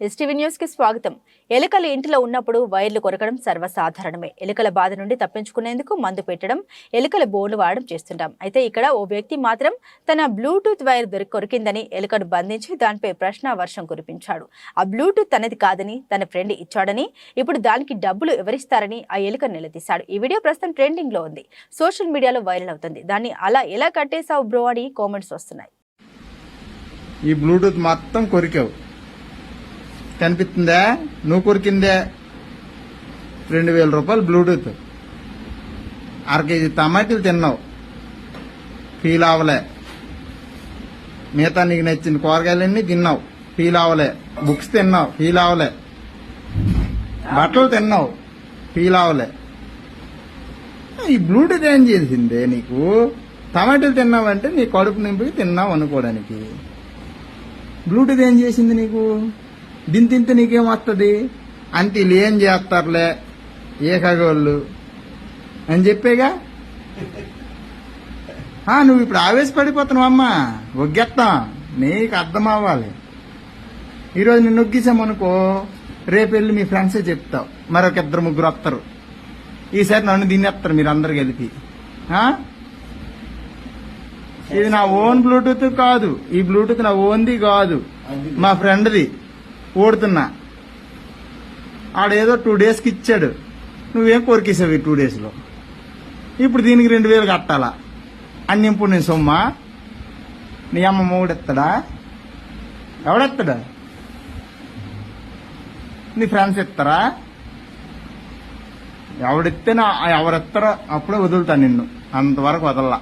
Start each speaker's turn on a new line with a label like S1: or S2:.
S1: STV న్యూస్కి స్వాగతం. ఎలుకలు ఇంటిలో ఉన్నప్పుడు వైర్లు కొరకడం సర్వసాధారణమే. ఎలుకల బాధ నుండి తప్పించుకునేందుకు మందు పెట్టడం ఎలుకల బోన్లు వాడడం చేస్తుంటాం. అయితే ఇక్కడ ఓ వ్యక్తి మాత్రం తన బ్లూటూత్ వైర్ దొరికి కొరికిందని ఎలుకను బంధించి దానిపై ప్రశ్న వర్షం కురిపించాడు. ఆ బ్లూటూత్ తనది కాదని తన ఫ్రెండ్ ఇచ్చాడని ఇప్పుడు దానికి డబ్బులు ఎవరిస్తారని ఆ ఎలుక నిలదీశాడు. ఈ వీడియో ప్రస్తుతం ట్రెండింగ్లో ఉంది. సోషల్ మీడియాలో వైరల్ అవుతుంది. దాన్ని అలా ఎలా కట్టేశావు బ్రో అని కామెంట్స్ వస్తున్నాయి.
S2: ఈ బ్లూటూత్ మొత్తం కొరికావు. కనిపిస్తుందా? నువ్వు కొరికిందే రెండు వేల రూపాయలు బ్లూటూత్. అర కేజీ టమాటీలు తిన్నావు. ఫీల్ అవ్వలే. మిగతా నీకు నచ్చిన కూరగాయలన్నీ తిన్నావు. ఫీల్ అవ్వలే. బుక్స్ తిన్నావు. ఫీల్ అవ్వలే. బట్టలు తిన్నావు. ఫీల్ అవ్వలే. ఈ బ్లూటూత్ ఏం చేసిందే నీకు? టమాటాలు తిన్నావంటే నీ కడుపు నింపి తిన్నావు అనుకోవడానికి. బ్లూటూత్ ఏం చేసింది నీకు? దీని తింటే నీకేం వస్తుంది అంటే వీళ్ళు ఏం చేస్తారులే? ఏ ఖగోళ్ళు అని చెప్పేగా? నువ్వు ఇప్పుడు ఆవేశపడిపోతున్నావు అమ్మా. ఒగ్గెత్తాం. నీకు అర్థం అవ్వాలి ఈరోజు నిన్ను నొగ్గేసామనుకో రేపు వెళ్ళి మీ ఫ్రెండ్సే చెప్తావు. మరొక ఇద్దరు ముగ్గురు వస్తారు ఈసారి నన్ను తినేస్తారు మీరు అందరు కలిపి. ఇది నా ఓన్ బ్లూటూత్ కాదు. ఈ బ్లూటూత్ నా ఓన్ది కాదు. మా ఫ్రెండ్ది. ఓడుతున్నా. ఆడేదో టూ డేస్కి ఇచ్చాడు. నువ్వేం కోరికేసావు ఈ టూ డేస్లో ఇప్పుడు దీనికి రెండు వేలు కట్టాలా? అన్ని ఇప్పుడు నేను సొమ్మా? నీ అమ్మ మూడెత్తాడా ఎవడెత్తాడా? నీ ఫ్రెండ్స్ ఎత్తారా? ఎవడిస్తే నా ఎవరెత్తారో అప్పుడే వదులుతాను నిన్ను. అంతవరకు వదల్లా.